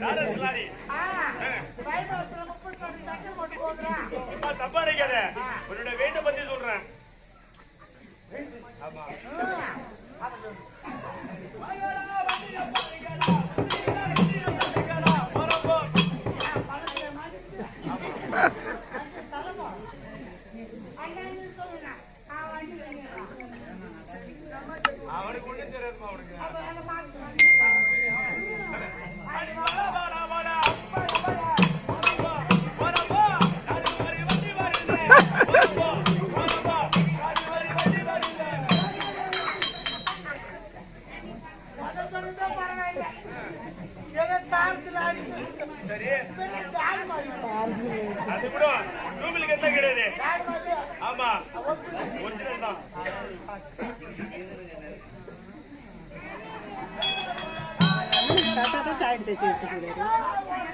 யாரஸ்லாரி அப்பா, தப்பா நினைக்காத உன்னோட வெயிட்ட பத்தி சொல்றேன் ஆமா. அது கூட டூபிளுக்கு எந்த கிடையாது ஆமா ஒரிஜினல் தான் தாத்தா தான் சாய் எடுத்து வச்சு வச்சுக்கிறாரு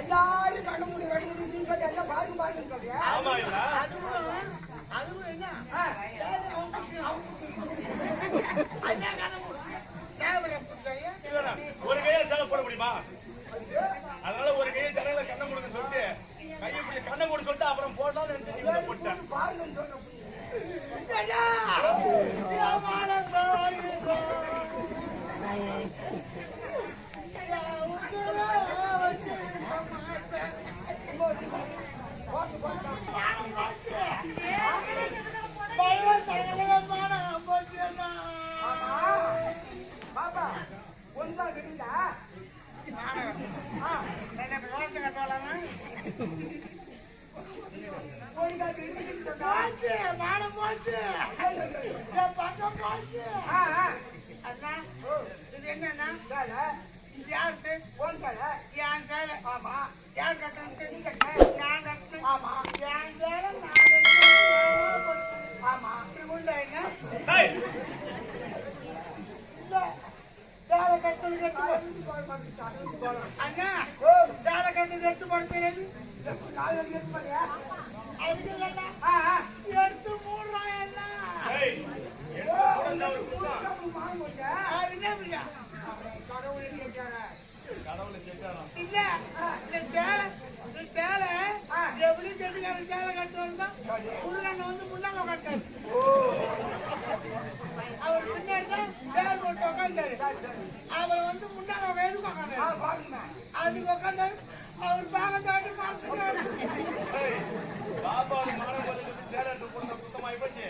எல்லாரும் கண்ணு மூடி கண்ணு மூடி எல்லாம் பாருங்க பாருங்க சொல்றியா ஆமா இல்ல அதுவும் அதுவும் என்ன ஆ, சரி, அவன் பிடிச்சிக்க, அவன் பிடிச்சிக்க. போச்சு மானம் போச்சு என் பக்கம் போச்சு அண்ணா இது சேலை இது யாருக்கு? உன் சேலை என் சேலை. ஆமா. யார் கட்டணும் நீ கட்ட நான் கட்டணும்? ஆமா. என் சேலை நான் கட்டணும் ஆமா. உண்டா என்ன? சேலை கட்டணும் கட்டு அண்ணா கட்டணும் எடுத்து போட தெரியாது எடுத்து மூடுறான் என்ன என்ன பிரியா? இல்ல, இந்த சேலை, இந்த சேலை, எப்படி கெட்டிக்காரன் சேலை கட்டுவாருன்னா, உள்ளாண்ட வந்து முன்னால உட்கார்ந்தாரு. அவர் பின்னாடி தான் சேலை போட்டு உட்கார்ந்தாரு. அவர் வந்து முன்னால எதுக்கு உட்கார்ந்தாரு? அதுக்கு உட்கார்ந்தாரு. அவர் பாகம் தாண்டி பார்த்துட்டாரு. டேய், பாப்பாவுக்கு மானம் சேலை எடுத்து போடுங்க, சுத்தமாயி போச்சு.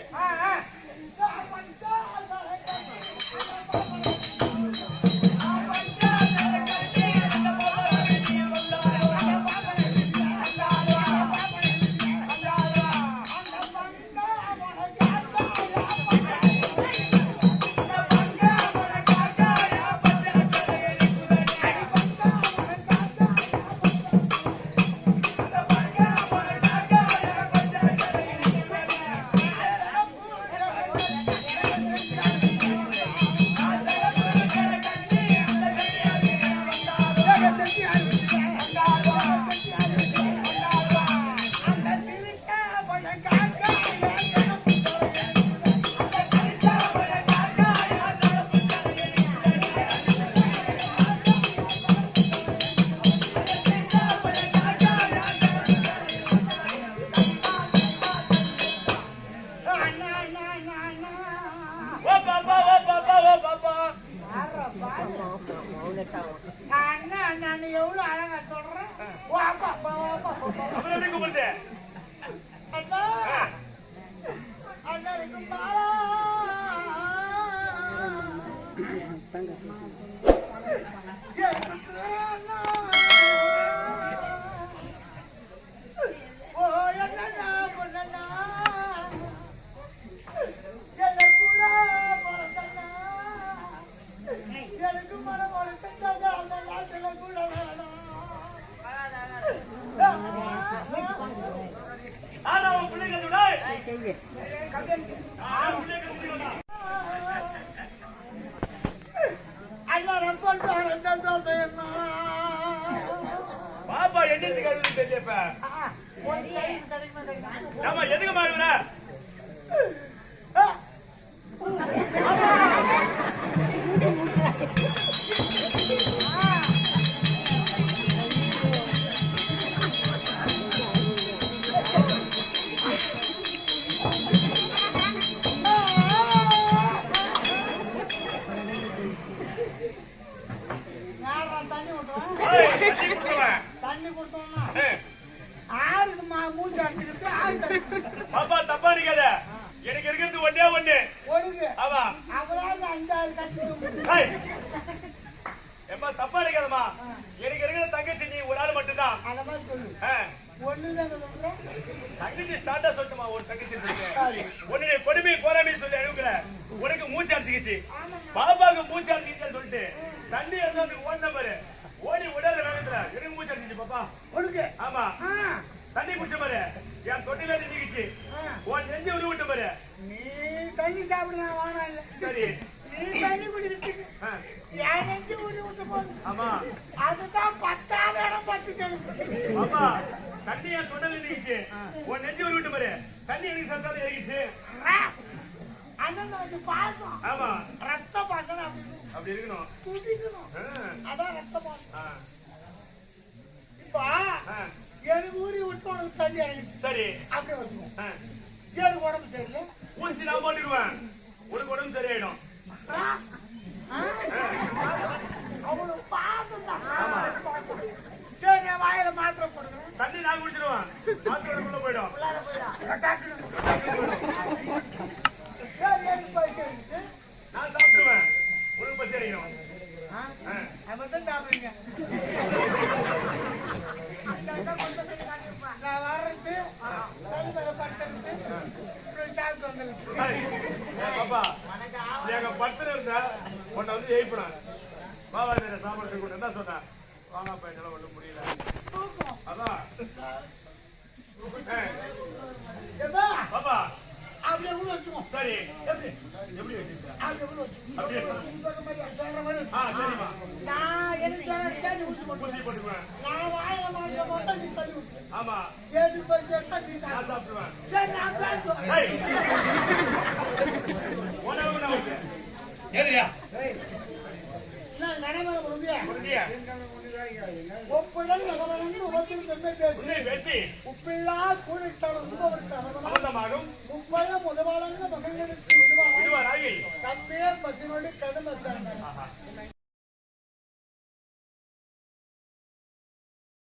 பாப்பா. நான் எவ்வளவு அழகா சொல்றேன் கூப்பிட்டு அண்ணா அண்ணா பாலா தோசையம்மா பாப்பா என்னத்துக்கு தெரியப்ப எனக்கு இருக்கிறது ஒண்ணே ஒண்ணு. ஒழுங்கு ஆமா. அப்புறம் அஞ்சாறு கட்டிட்டு ஏய். ஏம்மா தப்பா நிக்காதம்மா எனக்கு இருக்கிற தங்கச்சி நீ ஒரு ஆள் மட்டும்தான். அந்த மாதிரி சொல்லு. ஆ, தங்கச்சி ஸ்டார்டா சொல்லுமா ஒரு உன்னுடைய கொடுமை கோராமை சொல்லி அழுகுற உனக்கு மூச்சு அடிச்சுக்கிச்சு பாப்பாவுக்கு மூச்சு அடிச்சுக்கிச்சு சொல்லிட்டு தண்ணி இருந்தா ஓடி நம்பரு ஓடி உடல எனக்கு மூச்சு அடிச்சுச்சு பாப்பா. ஒழுங்கு ஆமா. தண்ணி குடிச்ச பாரு. என் தொட்டில நிக்கிச்சு. ஆ. உன் நெஞ்சு உருவி விட்ட பாரு. நீ தண்ணி சாப்பிட நான் வாங்க சரி. நீ தண்ணி குடிக்கிறதுக்கு ஆ, என் நெஞ்சு ஊறி விட்டு போகுது. ஆமா. அதுதான் பத்தாவது இடம் பத்து நிக்கிச்சு உன் நெஞ்சு உருவி விட்ட பாரு. தண்ணி எனக்கு சத்தால இறங்கிச்சு அண்ணன் பாசம். ஆமா. ரத்த பாசம் அப்படி அப்படி இருக்கணும். அதான் ரத்த பாசம். இப்ப. எனக்கு ஊறி விட்டு உனக்கு தண்ணி இறங்கிச்சு சரி. அப்படியே வச்சுக்கோ. எனக்கு உடம்பு சரியில்லை. ஊசி நான் போட்டுடுவேன் உனக்கு உடம்பு சரியாயிடும்? அவ்வளவு பாசம் தான். சரி வாயில மாத்திரை போடுறேன் தண்ணி நான் குடிச்சிடுவேன் மாத்திரோட போயிடும் உள்ளார நான் சாப்பிடுவேன் உனக்கு பசி அடிக்கணும் நான் வர்றது, சாப்பிட்டு வந்துடுறது. பாப்பா எங்க பத்துல இருந்த உன்னை வந்து பாபா சாப்பாடு என்ன சொன்னேன் வாங்கப்பா என்னால ஒண்ணும் முடியல தூக்கம். அதான் ஏய், எப்பா, பாப்பா அப்படியே உள்ள வச்சுக்கோ. சரி எப்படி? எப்படி வச்சிருக்க அப்படியே உள்ள வச்சுக்கோ. அப்படியே. இந்த பக்கம் மாதிரி, சொல்ற மாதிரி ஆ வச்சுக்கோ. சரிம்மா நான் எனக்கு சொன்ன தேடி ஊசி போட்டு ஊசி போட்டுக்குவேன் நான் வாயில மாத்திரை போட்டா நீ தள்ளி விட்டு ஆமா ஏழு பைசா எடுத்தா நீ சாப்பிடுவேன் சரி நான் சாப்பிடுவேன். ஏய். உனக்கு நான் விட்டு. ஏதுயா என்ன நினைவு உறுதியா? முடியா ஒப்புடன் நகவரந்து உபத்தில் பெருமை பேசி உன்னை வெட்டி உப்பில்லா கூடிட்டால் உண்பவருக்கு அவனவன் அபந்தமாகும் முப்பழ முதவாளங்க மகன்களுக்கு விடுவார் இதுவாராகி தப்பே பசினோடு கடுமை சேர்ந்தார்